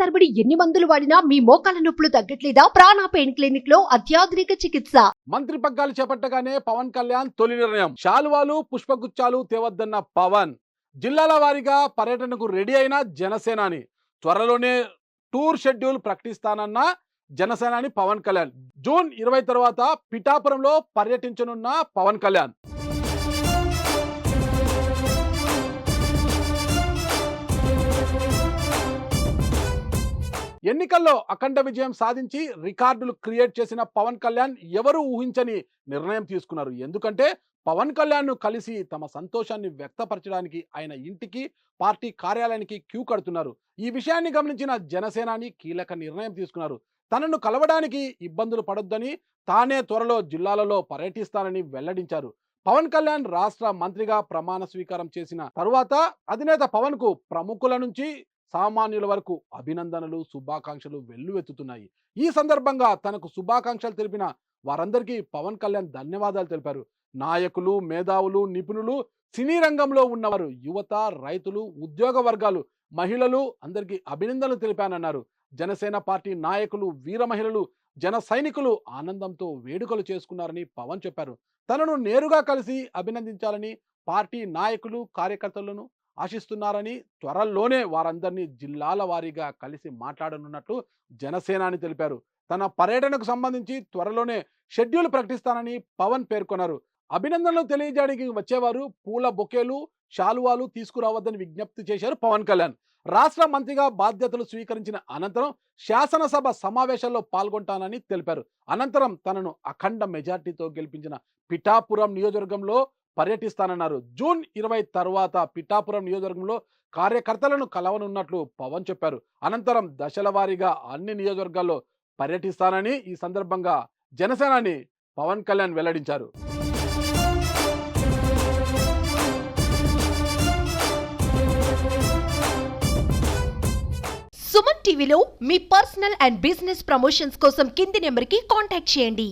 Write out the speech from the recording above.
తరబడి ఎన్ని మందులు వాడినా మీ మోకాల నొప్పులు తగ్గట్లేదా? ప్రాణ పెయిన్ క్లినిక్లో అత్యాధునిక చికిత్స. మంత్రి పగ్గాలు చేపట్టగానే పవన్ కళ్యాణ్ తొలి నిర్ణయం. శాలువాలు పుష్పగుచ్చాలు తేవద్దన్న పవన్. జిల్లాల వారీగా పర్యటనకు రెడీ అయిన జనసేనాని. త్వరలోనే టూర్ షెడ్యూల్ ప్రకటిస్తానన్న జనసేనాని పవన్ కళ్యాణ్. జూన్ ఇరవై తర్వాత పిఠాపురంలో పర్యటించనున్న పవన్ కళ్యాణ్. ఎన్నికల్లో అఖండ విజయం సాధించి రికార్డులు క్రియేట్ చేసిన పవన్ కళ్యాణ్ ఎవరు ఊహించని నిర్ణయం తీసుకున్నారు. ఎందుకంటే పవన్ కళ్యాణ్ను కలిసి తమ సంతోషాన్ని వ్యక్తపరచడానికి ఆయన ఇంటికి పార్టీ కార్యాలయానికి క్యూ కడుతున్నారు. ఈ విషయాన్ని గమనించిన జనసేనాని కీలక నిర్ణయం తీసుకున్నారు. తనను కలవడానికి ఇబ్బందులు పడొద్దని తానే త్వరలో జిల్లాలలో పర్యటిస్తానని వెల్లడించారు. పవన్ కళ్యాణ్ రాష్ట్ర మంత్రిగా ప్రమాణ స్వీకారం చేసిన తరువాత అధినేత పవన్కు ప్రముఖుల నుంచి సామాన్యుల వరకు అభినందనలు శుభాకాంక్షలు వెల్లువెత్తుతున్నాయి. ఈ సందర్భంగా తనకు శుభాకాంక్షలు తెలిపిన వారందరికీ పవన్ కళ్యాణ్ ధన్యవాదాలు తెలిపారు. నాయకులు మేధావులు నిపుణులు సినీ రంగంలో ఉన్నవారు యువత రైతులు ఉద్యోగ వర్గాలు మహిళలు అందరికీ అభినందనలు తెలిపానన్నారు. జనసేన పార్టీ నాయకులు వీర మహిళలు జన సైనికులు ఆనందంతో వేడుకలు చేసుకున్నారని పవన్ చెప్పారు. తనను నేరుగా కలిసి అభినందించాలని పార్టీ నాయకులు కార్యకర్తలను ఆశిస్తున్నారని త్వరలోనే వారందరినీ జిల్లాల వారీగా కలిసి మాట్లాడనున్నట్లు జనసేనాని తెలిపారు. తన పర్యటనకు సంబంధించి త్వరలోనే షెడ్యూల్ ప్రకటిస్తానని పవన్ పేర్కొన్నారు. అభినందనలు తెలియజేయడానికి వచ్చేవారు పూల బొకేలు శాలువాలు తీసుకురావద్దని విజ్ఞప్తి చేశారు పవన్ కళ్యాణ్. రాష్ట్ర మంత్రిగా బాధ్యతలు స్వీకరించిన అనంతరం శాసనసభ సమావేశాల్లో పాల్గొంటానని తెలిపారు. అనంతరం తనను అఖండ మెజార్టీతో గెలిపించిన పిఠాపురం నియోజకవర్గంలో పర్యటిస్తానన్నారు. జూన్ ఇరవై తర్వాత పిఠాపురం నియోజకవర్గంలో కార్యకర్తలను కలవనున్నట్లు పవన్ చెప్పారు. అనంతరం దశల వారీగా అన్ని నియోజకవర్గాల్లో పర్యటిస్తానని ఈ సందర్భంగా జనసేనాని పవన్ కళ్యాణ్ వెల్లడించారు. సుమన్ టీవీలో మీ పర్సనల్ అండ్ బిజినెస్ ప్రమోషన్స్ కోసం కింది నెంబర్కి కాంటాక్ట్ చేయండి.